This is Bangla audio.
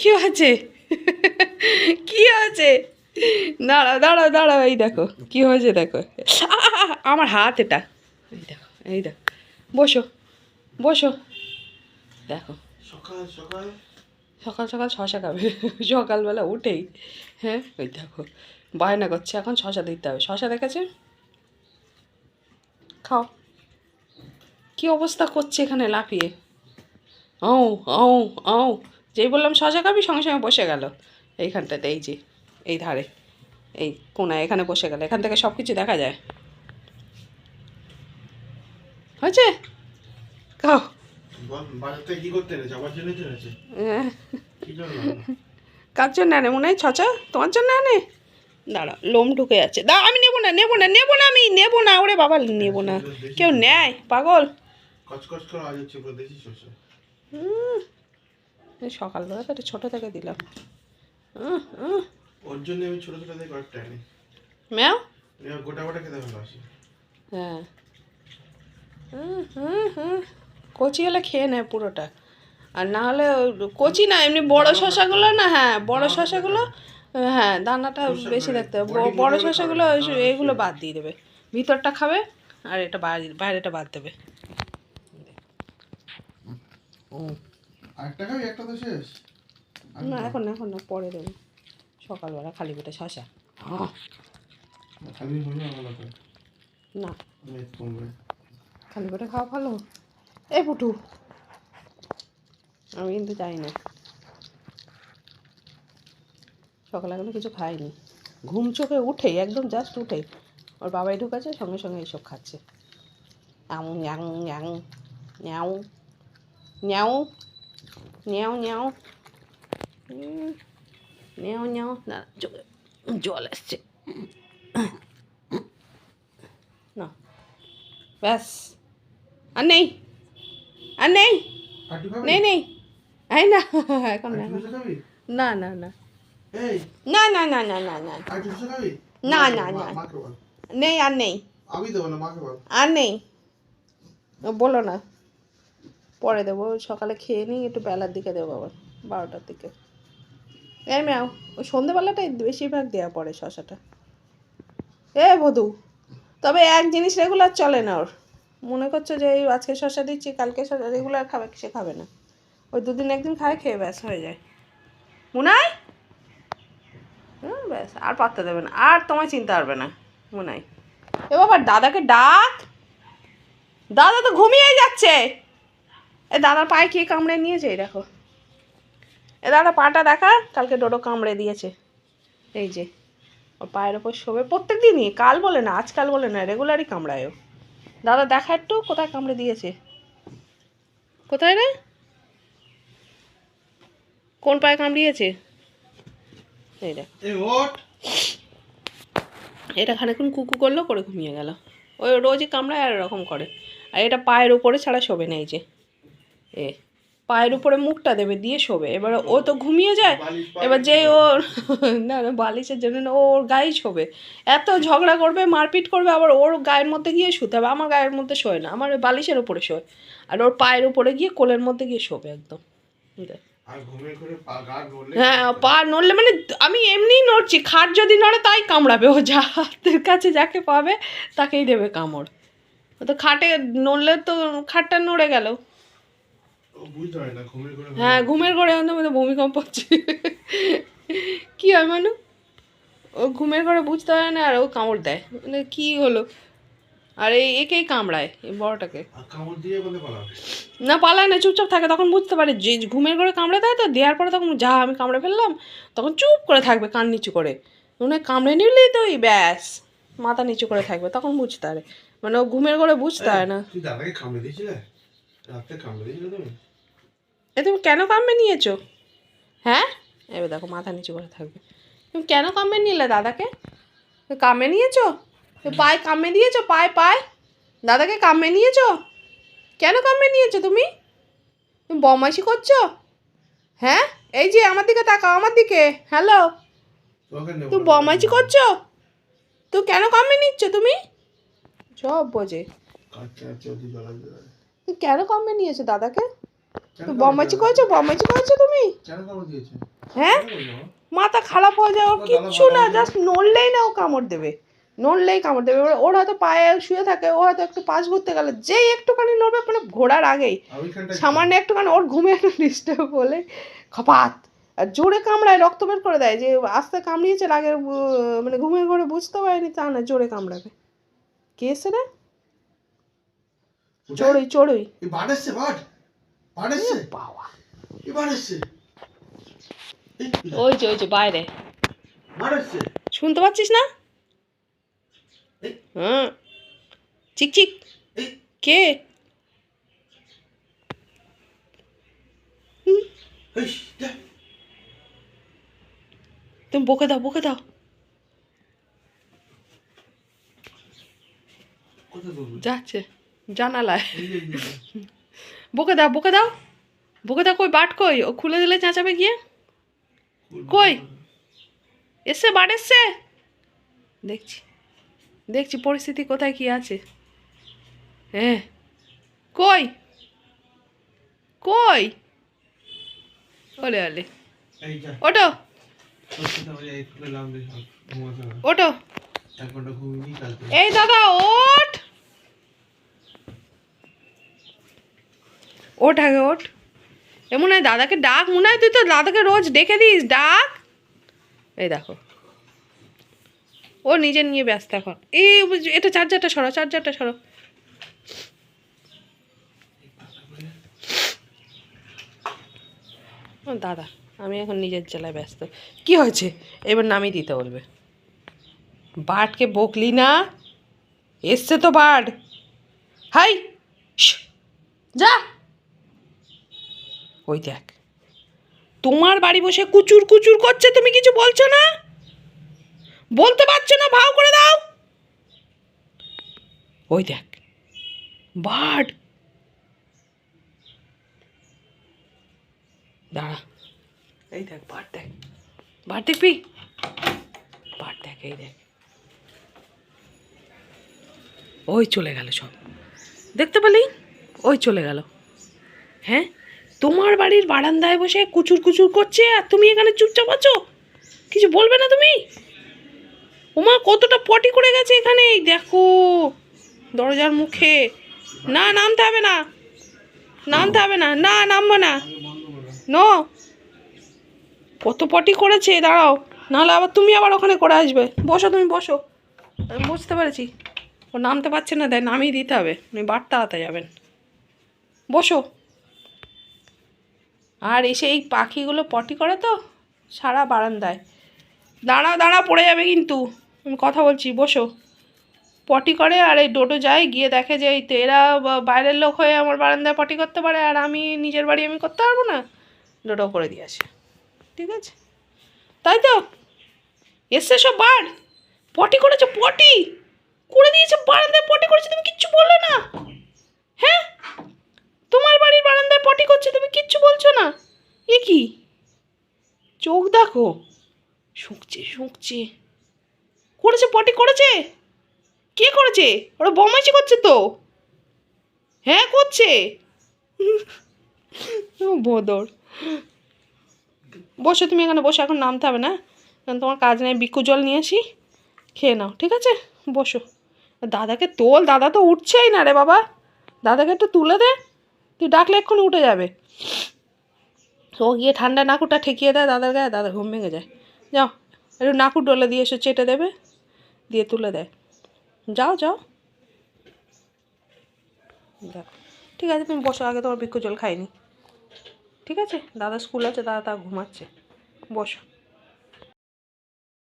কি হয়েছে? কি হয়েছে? দাঁড়াও দাঁড়াও দাঁড়াও এই দেখো কি হয়েছে দেখো। আমার হাত এটা। এই দেখো এই দেখো। বসো বসো। দেখো। সকাল সকাল। সকাল সকাল শশা খাবে। সকালবেলা উঠেই হ্যাঁ ওই দেখো। বায়না করছে এখন শশা দিতে হবে। শশা দেখেছে? খাও। কি অবস্থা করছে এখানে লাফিয়ে? ও আও ও যেই বললাম শশা খাবি সঙ্গে সঙ্গে বসে গেল। এইখানটাতে এই যে এই ধারে এই কোনায় এখানে বসে গেল। এখান থেকে সব কিছু দেখা যায়। হয়েছে? খাও। হ্যাঁ। কার জন্য আনে? মনে হয় ছচা তোমার জন্য আনে? দাঁড়া লোম ঢুকে যাচ্ছে। দা আমি নেব না নেব না নেব না আমি নেব না ওরে বাবা নেব না। কেউ নেয়? পাগল? কচকচ করে আজ হচ্ছে দেশি শস্য হুম, সকালবেলা তো একটা ছোটো থেকে দিলাম। ওর জন্য আমি ছোট ছোট থেকে কয়েকটা আনি। ম্যাও? গোটা গোটা খেতে ভালোবাসি। হ্যাঁ। হুম, হুম, হুম। কচি হলে খেয়ে নেয় পুরোটা। আর না হলে কচি না এমনি বড় শশাগুলো না হ্যাঁ বড় শশাগুলো হ্যাঁ দানাটা বেশি দেখতে হবে। বড় শশাগুলো ওই- এইগুলো বাদ দিয়ে দেবে। ভিতরটা খাবে আর এটা বাইরে বাইরেটা বাদ দেবে। আরেকটা খাবি একটা তো শেষ। না এখন না এখন না পরে দেবো। সকালবেলা খালি পেটে শশা খাবি হলো ভালো করে। না। খালি পেটে খাওয়া ভালো? এই পুটু। আমি কিন্তু যাই না। সকালে এখনও কিছু খাইনি। ঘুম চোখে উঠেই একদম জাস্ট উঠেই ওর বাবাই ঢুকেছে সঙ্গে সঙ্গে এইসব খাচ্ছে। ন্যাও ন্যাও ন্যাও ন্যাও ন্যাও ন্যাও উম, ন্যাও ন্যাও না জল আসছে না ব্যাস আর নেই আর নেই নেই নেই এই না এখন না না না না না না না না না না না, না, না। নেই আর নেই আর নেই বলো না পরে দেবো, সকালে খেয়ে নিই, একটু বেলার দিকে দেবো আবার, বারোটার দিকে। এই ম্যাও ওই সন্ধেবেলাটাই বেশিরভাগ দেওয়া পড়ে শশাটা। এ বধু, তবে এক জিনিস রেগুলার চলে না ওর। মনে করছ যে এই আজকে শশা দিচ্ছি, কালকে শশা, রেগুলার খাবে, সে খাবে না। ওই দুদিন একদিন খায়, খেয়ে ব্যাস হয়ে যায়। মুনাই? হুম ব্যাস, আর পাত্তা দেবে না, আর তোমায় চিনতে পারবে না, মুনাই। এ বাবা, দাদাকে ডাক। দাদা তো ঘুমিয়ে যাচ্ছে। এ দাদার পায়ে কে কামড়ে নিয়েছে? এই দেখো। এ দাদা পাটা দেখা কালকে ডোডো কামড়ে দিয়েছে। এই যে ওর পায়ের ওপর শোবে। প্রত্যেক দিনই কাল বলে না আজকাল বলে না রেগুলারই কামড়ায় ও। দাদা দেখা একটু কোথায় কামড়ে দিয়েছে? কোথায় রে? কোন পায়ে কামড়িয়েছে? এই দেখ। এটা খানিক্ষণ কুকু করল করে ঘুমিয়ে গেল। ওই রোজই কামড়ায় আর এরকম করে। আর এটা পায়ের উপরে ছাড়া শোবে না এই যে। এ পায়ের উপরে মুখটা দেবে দিয়ে শোবে। এবার ও তো ঘুমিয়ে যায় এবার যে ওর না না বালিশের জন্য না ও ওর গায়েই শোবে। এত ঝগড়া করবে মারপিট করবে আবার ওর গায়ের মধ্যে গিয়ে শুতে হবে আমার গায়ের মধ্যে শোয় না আমার ওই বালিশের উপরে শোয়। আর ওর পায়ের উপরে গিয়ে কোলের মধ্যে গিয়ে শোবে একদম। হ্যাঁ পা নড়লে মানে আমি এমনিই নড়ছি খাট যদি নড়ে তাই কামড়াবে ও যা হাতের কাছে যাকে পাবে তাকেই দেবে কামড়। ও তো খাটে নড়লে তো খাটটা নড়ে গেল ও বুঝতে পারে না ঘুমিয়ে করে হ্যাঁ ঘুমের ঘরে আমাদের মধ্যে ভূমিকম্প হচ্ছে। কি হয় মানু? ও ঘুমের ঘরে বুঝতে পারে না আর ও কামড় দেয়। মানে কি হলো? আর এই একেই কামড়ায় এই বড়টাকে। না পালায় না চুপচাপ থাকে তখন বুঝতে পারে যে ঘুমের ঘরে কামড়ে দেয় তো দেওয়ার পরে তখন যা আমি কামড়ে ফেললাম তখন চুপ করে থাকবে কান নিচু করে। মনে হয় কামড়ে নিলেই তো ওই ব্যাস মাথা নিচু করে থাকবে তখন বুঝতে পারে। মানে ও ঘুমের ঘরে বুঝতে পারে না। দাদাকে কামড়ে দিয়েছিলে? রাতে কামড়ে দিয়েছিলে তুমি? এ তুমি কেন কামড়ে নিয়েছো? হ্যাঁ? এবার দেখো মাথা নিচু করে থাকবে। তুমি কেন কামড়ে নিলে দাদাকে? তুমি কামড়ে নিয়েছো? তুমি পায়ে কামড়ে দিয়েছ? পায়ে পায়ে? দাদাকে কামড়ে নিয়েছো? কেন কামড়ে নিয়েছো তুমি? তুমি বমাইশি করছ? হ্যাঁ? এই যে আমার দিকে তাকাও আমার দিকে। হ্যালো তুমি বমাইশি করছ? তুই কেন কামড়ে নিচ্ছ তুমি? সব বোঝে। তুমি কেন কামড়ে নিয়েছো দাদাকে? তো কামড় করেছ বম্বাচি করেছ তুমি? হ্যাঁ? মাথা খারাপ হয়ে যায় ও কিচ্ছু না জাস্ট নড়লেই না ও কামড় দেবে। নড়লেই কামড় দেবে। এবার ওর হয়তো পায়ে শুয়ে থাকে ও হয়তো একটু পাশ ঘুরতে গেলে যেই একটুখানি নড়বে মানে ঘোরার আগেই? সামান্য একটুখানি ওর ঘুমে একটু ডিস্টার্ব বলে খপাত। আর জোরে কামড়ায় রক্ত বের করে দেয়। যে আস্তে কামড়িয়েছে আগে মানে ঘুমিয়ে ঘরে বুঝতে পারেনি তা না জোরে কামড়াবে। কে এসে রে? চড়ুই চড়ুই। বাবা। ওই যে ওই যে বাইরে। শুনতে পাচ্ছিস না? হ্যাঁ চিক চিক। কে? তুমি বকে দাও বকে দাও। যাচ্ছে। জানালায়। বকে দাও বকে দাও। বকে দাও কই বাট কই? ও খুলে দিলে চাঁচাবে গিয়ে? কই? এসছে বাট এসছে? দেখছি দেখছি পরিস্থিতি কোথায় কি আছে। হ্যাঁ। কই? কই? ওলে ওলে। ওটো। ওটো। এই দাদা ওঠ ওঠ আগে ওঠ। এমন হয় দাদাকে ডাক, মনে হয় তুই তো দাদাকে রোজ ডেকে দিস, ডাক। এই দেখো। ও নিজে নিয়ে ব্যস্ত এখন। এই এটা চার্জারটা সরো চার্জারটা সরো। দাদা, আমি এখন নিজের জেলায় ব্যস্ত। কি হয়েছে? এবার নামিয়ে দিতে বলবে। বার্ডকে বকলি না? এসছে তো বার্ড হাই যা। ওই দেখ। তোমার বাড়ি বসে কুচুর কুচুর করছে, তুমি কিছু বলছো না? বলতে পারছ না, ভাও করে দাও। ওই দেখ। বার্ড দাঁড়া। এই দেখ বার্ড দেখ। বার্ড দেখবি? বার্ড দেখ, এই দেখ। ওই চলে গেল সব। দেখতে পেলি? ওই চলে গেল। হ্যাঁ? তোমার বাড়ির বারান্দায় বসে কুচুর কুচুর করছে আর তুমি এখানে চুপচাপ আছো? কিছু বলবে না তুমি? ওমা, কতটা পটি করে গেছে এখানে দেখো। দরজার মুখে। না, নামতে হবে না। নামতে হবে না। না, নামবো না। নো। কত পটি করেছে, দাঁড়াও। নাহলে আবার তুমি আবার ওখানে করে আসবে। বসো তুমি, বসো। আমি বুঝতে পেরেছি। ও নামতে পারছে না দেয় নামিয়ে দিতে হবে। উনি বাট তাড়াতে যাবেন। বসো। আর এসে এই পাখিগুলো পটি করে তো সারা বারান্দায়। দাঁড়া দাঁড়া, পড়ে যাবে কিন্তু। আমি কথা বলছি, বসো। পটি করে আর এই ডোডো যায়, গিয়ে দেখে যে এই তো এরা বাইরের লোক হয়ে আমার বারান্দায় পটি করতে পারে আর আমি নিজের বাড়ি আমি করতে পারব না। ডোডো করে দিয়ে আসে। ঠিক আছে? তাই তো? এসছে সব বার? পটি করেছে, পটি! করে দিয়েছে বারান্দায়, পটি করেছে, তুমি কিচ্ছু বললে না। হ্যাঁ? তোমার বাড়ির বারান্দায় পটি করছে তুমি কিচ্ছু বলছো না এ কি? চোখ দেখো। শুকছে শুকছে। করেছে পটি, করেছে? কে করেছে? ওরা বমাইছি করছে তো? হ্যাঁ করছে। বদর। বসো, তুমি এখানে বসে, এখন নামতে হবে না। কারণ তোমার কাজ নেই বিক্ষু জল নিয়ে আসি। খেয়ে নাও, ঠিক আছে? বসো। দাদাকে তোল, দাদা তো উঠছেই না রে বাবা। দাদাকে একটু তুলে দে। তুই ডাকলে এক্ষুনি উঠে যাবে। ও গিয়ে ঠান্ডা নাকুটা ঠেকিয়ে দেয়, দাদার গায়ে, দাদা ঘুম ভেঙে যায়। যাও, একটু নাকু ডলে দিয়ে এসে চেটে দেবে, দিয়ে তুলে দেয়। যাও যাও। ঠিক আছে, তুমি বসো, আগে তোমার বৃক্ষ জল খাইনি। ঠিক আছে, দাদা স্কুল আছে, দাদা তা ঘুমাচ্ছে। বসো।